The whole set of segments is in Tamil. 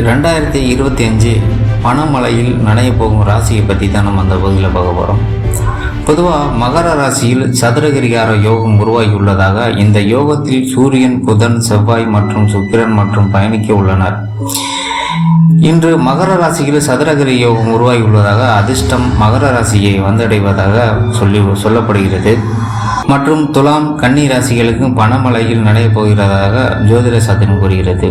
ரெண்டாயிரத்தி இருபத்தி அஞ்சு பணமழையில் நனைய போகும் ராசியை பற்றி தான் நம்ம அந்த பகுதியில் பார்க்க போகிறோம் பொதுவாக மகர ராசியில் சதுரகிரிகார யோகம் உருவாகியுள்ளதாக இந்த யோகத்தில் சூரியன் புதன் செவ்வாய் மற்றும் சுக்கிரன் மற்றும் பயணிக்க உள்ளனர். இன்று மகர ராசியில் சதுரகிரி யோகம் உருவாகியுள்ளதாக அதிர்ஷ்டம் மகர ராசியை வந்தடைவதாக சொல்லி சொல்லப்படுகிறது. மற்றும் துலாம் கன்னி ராசிகளுக்கும் பணமழையில் நடைய போகிறதாக ஜோதிட சாத்திரம் கூறுகிறது.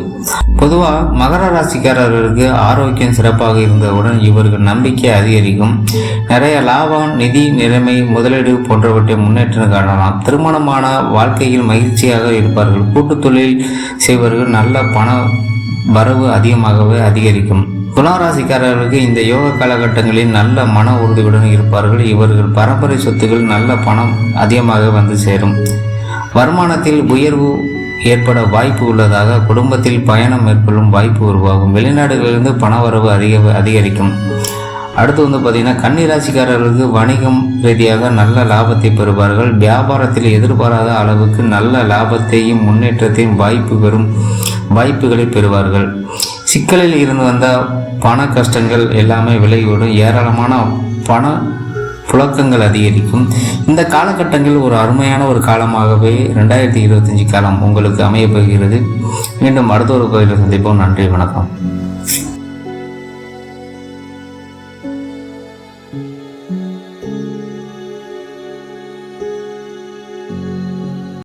பொதுவாக மகர ராசிக்காரர்களுக்கு ஆரோக்கியம் சிறப்பாக இருந்தவுடன் இவர்கள் நம்பிக்கை அதிகரிக்கும். நிறைய லாபம் நிதி நிலைமை முதலீடு போன்றவற்றை முன்னேற்றம் காணலாம். திருமணமான வாழ்க்கையில் மகிழ்ச்சியாக இருப்பார்கள். கூட்டு தொழில் செய்வர்கள் நல்ல பண வரவு அதிகமாகவே அதிகரிக்கும். துளாராசிக்காரர்களுக்கு இந்த யோக காலகட்டங்களில் நல்ல மன உறுதியுடன் இருப்பார்கள். இவர்கள் பரம்பரை சொத்துக்கள் நல்ல பணம் அதிகமாக வந்து சேரும். வருமானத்தில் உயர்வு ஏற்பட வாய்ப்பு உள்ளதாக குடும்பத்தில் பயணம் மேற்கொள்ளும் வாய்ப்பு உருவாகும். வெளிநாடுகளிலிருந்து பணவரவு அதிக அதிகரிக்கும். அடுத்து வந்து பார்த்திங்கன்னா கன்னிராசிக்காரர்களுக்கு வணிகம் ரீதியாக நல்ல லாபத்தை பெறுவார்கள். வியாபாரத்தில் எதிர்பாராத அளவுக்கு நல்ல லாபத்தையும் முன்னேற்றத்தையும் வாய்ப்பு பெறும் வாய்ப்புகளை பெறுவார்கள். சிக்கலில் இருந்து வந்த பண கஷ்டங்கள் எல்லாமே விலகிவிடும். ஏராளமான பண புழக்கங்கள் அதிகரிக்கும். இந்த காலகட்டங்கள் ஒரு அருமையான ஒரு காலமாகவே ரெண்டாயிரத்தி இருபத்தஞ்சி காலம் உங்களுக்கு அமையப்போகிறது மீண்டும் அடுத்த ஒரு கோயிலில் சந்திப்போம். நன்றி வணக்கம்.